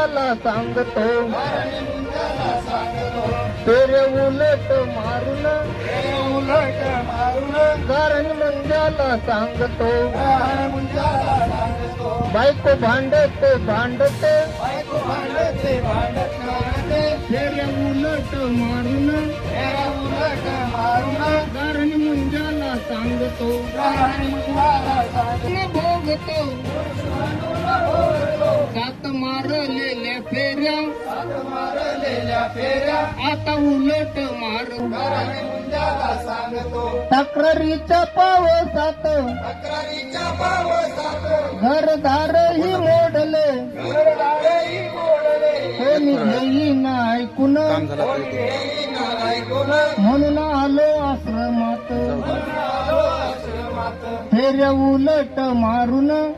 मुंजाला सांगतो. तेरे उलट मारून उलट मारून कारण मुंजाला सांगतो. बायको भांडते भांडते. तेरे उलट मारून उलट मारून कारण मुंजाला सांगतो. भोगतो. मारलेल्या फेऱ्या. मारलेल्या फेऱ्या. आता उलट मार. सांगतो. तक्रारीच्या पावसात तक्रारीच्या पावसात घरदार ही मोडले. घरदारेही मोडले. कोणी घेईन ऐकून. म्हणून आलो आश्रमात. आलो आश्रमात. फेऱ्या उलट मारून.